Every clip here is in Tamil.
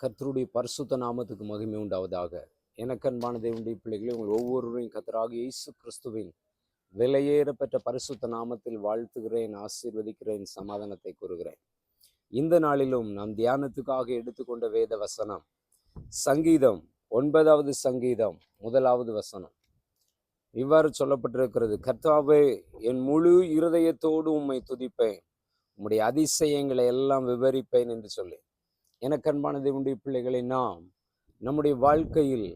கர்த்தருடைய பரிசுத்த நாமத்துக்கு மகிமை உண்டாவதாக. எனக்கன்பான தேவனுடைய பிள்ளைகளை உங்கள் ஒவ்வொருவரையும் கத்தராக இயேசு கிறிஸ்துவின் விலையேறப்பெற்ற பரிசுத்த நாமத்தில் வாழ்த்துகிறேன் ஆசீர்வதிக்கிறேன் சமாதானத்தை கூறுகிறேன். இந்த நாளிலும் நாம் தியானத்துக்காக எடுத்துக்கொண்ட வேத வசனம் சங்கீதம் ஒன்பதாவது சங்கீதம் முதலாவது வசனம். இவ்வாறு சொல்லப்பட்டிருக்கிறது கர்த்தாவே என் முழு இருதயத்தோடு உம்மை துதிப்பேன். உம்முடைய அதிசயங்களை எல்லாம் விவரிப்பேன் என்று சொல்லி. எனக்கன்பான தேவனுடைய பிள்ளைகளை நாம் நம்முடைய வாழ்க்கையில்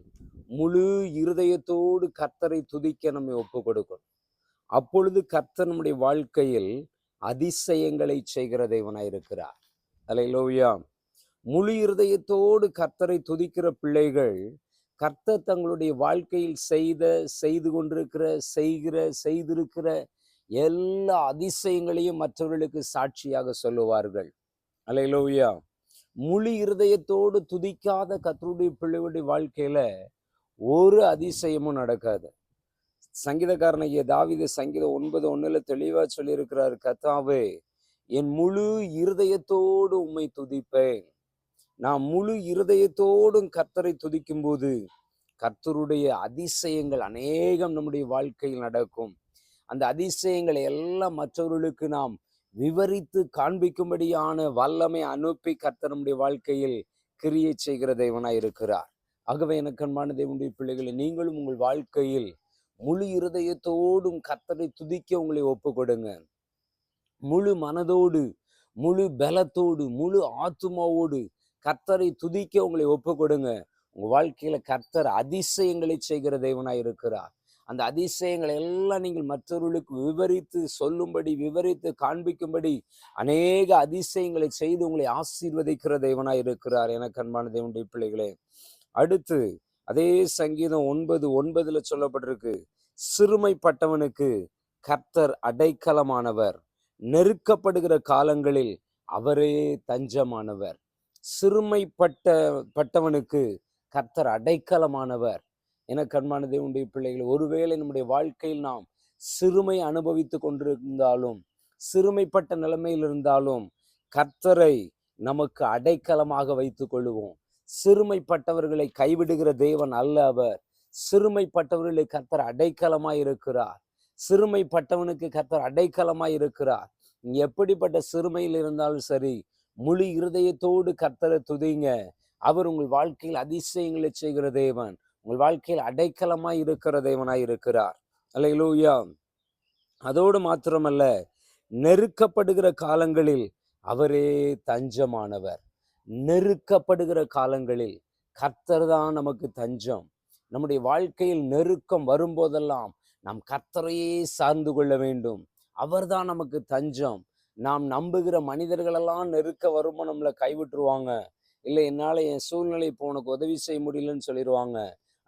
முழு இருதயத்தோடு கர்த்தரை துதிக்க நம்மை ஒப்பு கொடுக்கணும் அப்பொழுது கர்த்தர் நம்முடைய வாழ்க்கையில் அதிசயங்களை செய்கிற தேவனாய் இருக்கிறார். லோவியா முழு இருதயத்தோடு கர்த்தரை துதிக்கிற பிள்ளைகள் கர்த்தர் தங்களுடைய வாழ்க்கையில் செய்த செய்து கொண்டிருக்கிற செய்கிற செய்திருக்கிற எல்லா அதிசயங்களையும் மற்றவர்களுக்கு சாட்சியாக சொல்லுவார்கள். அலையிலோயா முழு இருதயத்தோடு துதிக்காத கத்தருடைய பிள்ளைகளுடைய வாழ்க்கையில ஒரு அதிசயமும் நடக்காது. சங்கீதக்காரனைய தாவித சங்கீதம் ஒன்பது ஒண்ணுல தெளிவா சொல்லியிருக்கிறார் கத்தாவே என் முழு இருதயத்தோடு உம்மை துதிப்பேன். நான் முழு இருதயத்தோடும் கர்த்தரை துதிக்கும் போது கர்த்தருடைய அதிசயங்கள் அநேகம் நம்முடைய வாழ்க்கையில் நடக்கும். அந்த அதிசயங்களை எல்லாம் மற்றவர்களுக்கு நாம் விவரித்து காண்பிக்கும்படியான வல்லமை அனுப்பி கர்த்தர் நம்முடைய வாழ்க்கையில் கிரியை செய்கிற தெய்வனாய் இருக்கிறார். ஆகவே எனக்கு அன்பான தேவனுடைய பிள்ளைகளை நீங்களும் உங்கள் வாழ்க்கையில் முழு இருதயத்தோடும் கத்தரை துதிக்க உங்களை ஒப்பு கொடுங்க முழு மனதோடு முழு பலத்தோடு முழு ஆத்துமாவோடு கர்த்தரை துதிக்க உங்களை ஒப்பு கொடுங்க உங்க வாழ்க்கையில கர்த்தர் அதிசயங்களை செய்கிற தெய்வனாய் இருக்கிறார். அந்த அதிசயங்களை எல்லாம் நீங்கள் மற்றவர்களுக்கு விவரித்து சொல்லும்படி விவரித்து காண்பிக்கும்படி அநேக அதிசயங்களை செய்து உங்களை ஆசீர்வதிக்கிற தெய்வனாய் இருக்கிறார் எனக்கு அன்பான தேவனுடைய பிள்ளைகளே. அடுத்து அதே சங்கீதம் ஒன்பது ஒன்பதுல சொல்லப்பட்டிருக்கு சிறுமைப்பட்டவனுக்கு கர்த்தர் அடைக்கலமானவர் நெருக்கப்படுகிற காலங்களில் அவரே தஞ்சமானவர். சிறுமைப்பட்ட பட்டவனுக்கு கர்த்தர் அடைக்கலமானவர். என கண்மான தேவனுடைய பிள்ளைகள் ஒருவேளை நம்முடைய வாழ்க்கையில் நாம் சிறுமை அனுபவித்து கொண்டிருந்தாலும் சிறுமைப்பட்ட நிலைமையில் இருந்தாலும் கர்த்தரை நமக்கு அடைக்கலமாக வைத்துக் கொள்ளுவோம். சிறுமைப்பட்டவர்களை கைவிடுகிற தேவன் அல்ல அவர். சிறுமைப்பட்டவர்களை கர்த்தர் அடைக்கலமாய் இருக்கிறார். சிறுமைப்பட்டவனுக்கு கர்த்தர் அடைக்கலமாய் இருக்கிறார். நீ எப்படிப்பட்ட சிறுமையில் இருந்தாலும் சரி முழு இருதயத்தோடு கர்த்தரை துதிங்க. அவர் உங்கள் வாழ்க்கையில் அதிசயங்களை செய்கிற தேவன். உங்கள் வாழ்க்கையில் அடைக்கலமாய் இருக்கிற தேவனாய் இருக்கிறார். அல்லையிலூயா அதோடு மாத்திரமல்ல நெருக்கப்படுகிற காலங்களில் அவரே தஞ்சமானவர். நெருக்கப்படுகிற காலங்களில் கர்த்தர் தான் நமக்கு தஞ்சம். நம்முடைய வாழ்க்கையில் நெருக்கம் வரும்போதெல்லாம் நாம் கர்த்தரையே சார்ந்து கொள்ள வேண்டும். அவர்தான் நமக்கு தஞ்சம். நாம் நம்புகிற மனிதர்களெல்லாம் நெருக்க வருமோ நம்மளை கைவிட்டுருவாங்க. இல்லை என்னால் என் சூழ்நிலை இப்போ உனக்கு உதவி செய்ய முடியலன்னு சொல்லிடுவாங்க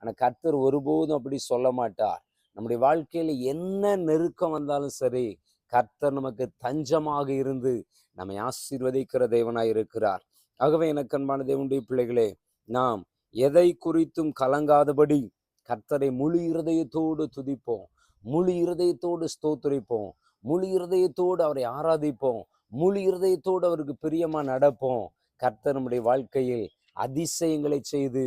ஆனால் கர்த்தர் ஒருபோதும் அப்படி சொல்ல மாட்டார். நம்முடைய வாழ்க்கையில் என்ன நெருக்கம் வந்தாலும் சரி கர்த்தர் நமக்கு தஞ்சமாக இருந்து நம்மை ஆசீர்வதிக்கிற தேவனாய் இருக்கிறார். ஆகவே எனக்கு அன்பான தேவனுடைய பிள்ளைகளே நாம் எதை குறித்தும் கலங்காதபடி கர்த்தரை முழு இருதயத்தோடு துதிப்போம். முழு இருதயத்தோடு ஸ்தோத்திரிப்போம். முழு இருதயத்தோடு அவரை ஆராதிப்போம். முழு இருதயத்தோடு அவருக்கு பிரியமா நடப்போம். கர்த்தர் நம்முடைய வாழ்க்கையில் அதிசயங்களை செய்து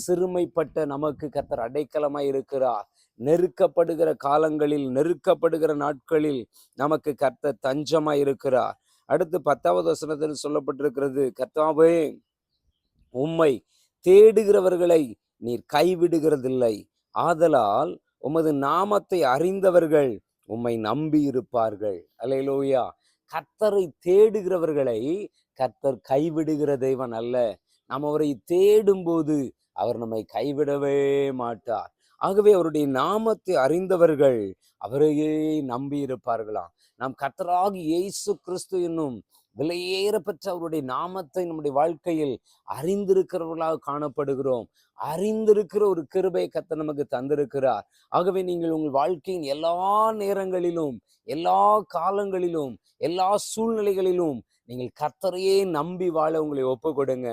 சிறுமைப்பட்ட நமக்கு கர்த்தர் அடைக்கலமாய் இருக்கிறார். நெருக்கப்படுகிற காலங்களில் நெருக்கப்படுகிற நாட்களில் நமக்கு கர்த்தர் தஞ்சமாய் இருக்கிறார். அடுத்து பத்தாவது வசனத்தில் சொல்லப்பட்டிருக்கிறது கர்த்தாவே உம்மை தேடுகிறவர்களை நீர் கைவிடுகிறதில்லை. ஆதலால் உமது நாமத்தை அறிந்தவர்கள் உம்மை நம்பி இருப்பார்கள் அலையிலோயா கர்த்தரை தேடுகிறவர்களை கர்த்தர் கைவிடுகிற தெய்வன் அல்ல. நாம் அவரை தேடும்போது அவர் நம்மை கைவிடவே மாட்டார். ஆகவே அவருடைய நாமத்தை அறிந்தவர்கள் அவரையே நம்பி இருப்பார்களாம். நாம் கத்தராக இயேசு கிறிஸ்து என்னும் விலையேற பெற்ற அவருடைய நாமத்தை நம்முடைய வாழ்க்கையில் அறிந்திருக்கிறவர்களாக காணப்படுகிறோம். அறிந்திருக்கிற ஒரு கிருபை கத்த நமக்கு தந்திருக்கிறார். ஆகவே நீங்கள் உங்கள் வாழ்க்கையின் எல்லா நேரங்களிலும் எல்லா காலங்களிலும் எல்லா சூழ்நிலைகளிலும் நீங்கள் கர்த்தரையே நம்பி வாழ உங்களை ஒப்பு கொடுங்க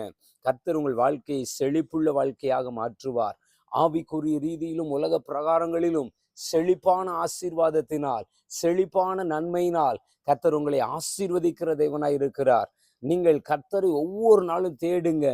கர்த்தர் உங்கள் வாழ்க்கையை செழிப்புள்ள வாழ்க்கையாக மாற்றுவார். ஆவிக்குரிய ரீதியிலும் உலக பிரகாரங்களிலும் செழிப்பான ஆசீர்வாதத்தினால் செழிப்பான நன்மையினால் கர்த்தர் உங்களை ஆசீர்வதிக்கிற தேவனாய் இருக்கிறார் நீங்கள் கர்த்தரை ஒவ்வொரு நாளும் தேடுங்க.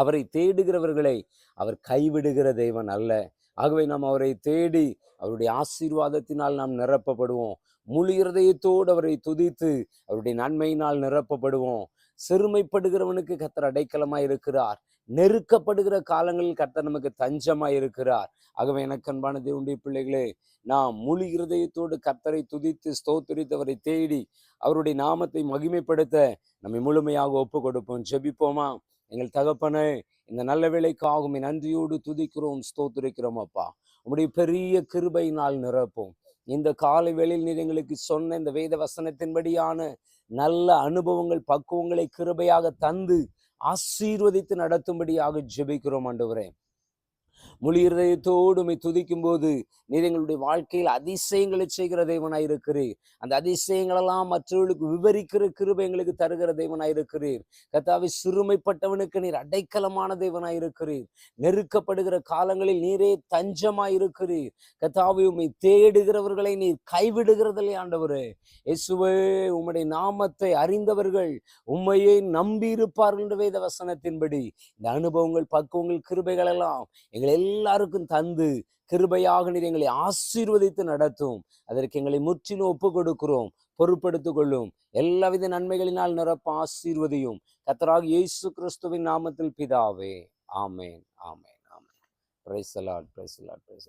அவரை தேடுகிறவர்களை அவர் கைவிடுகிற தெய்வன் அல்ல. ஆகவே நாம் அவரை தேடி அவருடைய ஆசீர்வாதத்தினால் நாம் நிரப்பப்படுவோம். முழு இருதயத்தோடு அவரை துதித்து அவருடைய நன்மையினால் நிரப்பப்படுவோம். சிறுமைப்படுகிறவனுக்கு கத்தர் அடைக்கலமாய் இருக்கிறார். நெருக்கப்படுகிற காலங்களில் கர்த்தர் நமக்கு தஞ்சமாய் இருக்கிறார். ஆகவே எனக்கு அன்பான தேவனுடைய பிள்ளைகளே நாம் முழு இருதயத்தோடு கர்த்தரை துதித்து ஸ்தோத்திரித்து அவரை தேடி அவருடைய நாமத்தை மகிமைப்படுத்த நம்மை முழுமையாக ஒப்பு கொடுப்போம் ஜெபிப்போமா? எங்கள் தகப்பனே இந்த நல்ல வேலைக்காகும் நன்றியோடு துதிக்கிறோம் ஸ்தோத்திரிக்கிறோம் அப்பா. உங்களுடைய பெரிய கிருபையினால் நிரப்போம். இந்த காலை வேளையில் நீர் எங்களுக்கு சொன்ன இந்த வேத வசனத்தின்படியான நல்ல அனுபவங்கள் பக்குவங்களை கிருபையாக தந்து ஆசீர்வதித்து நடத்தும்படியாக ஜெபிக்கிறோம் ஆண்டவரே. முழு இருதயத்தோடு உம்மை துதிக்கும் போது நீர் எங்களுடைய வாழ்க்கையில் அதிசயங்களை செய்கிற தேவனாய் இருக்கிறீர் அந்த அதிசயங்களெல்லாம் மற்றவர்களுக்கு விவரிக்கிற கிருபை எங்களுக்கு தருகிற தேவனாய் இருக்கிறீர் கத்தாவை சிறுமைப்பட்டவனுக்கு நீர் அடைக்கலமான தேவனாய் இருக்கிறீர் நெருக்கப்படுகிற காலங்களில் நீரே தஞ்சமாய் இருக்கிறீர் கத்தாவை உம்மை தேடுகிறவர்களை நீர் கைவிடுகிறதில்லை ஆண்டவரே. இயேசுவே உம்முடைய நாமத்தை அறிந்தவர்கள் உண்மையை நம்பி இருப்பார்கள் என்ற வேத வசனத்தின்படி இந்த அனுபவங்கள் பக்குவங்கள் கிருபைகள் எல்லாம் எங்கள் எல்லாருக்கும் தந்து கிருபையாக நீர் எங்களை ஆசீர்வதித்து நடத்தும். அதற்கு எங்களை முற்றிலும் ஒப்பு கொடுக்கிறோம் பொறுப்படுத்திக் கொள்ளும் எல்லாவித நன்மைகளினால் நிரப்ப ஆசீர்வதியும். கத்தராக இயேசு கிறிஸ்துவின் நாமத்தில் பிதாவே. ஆமேன். ஆமேன். ஆமேன். Praise Lord praise praise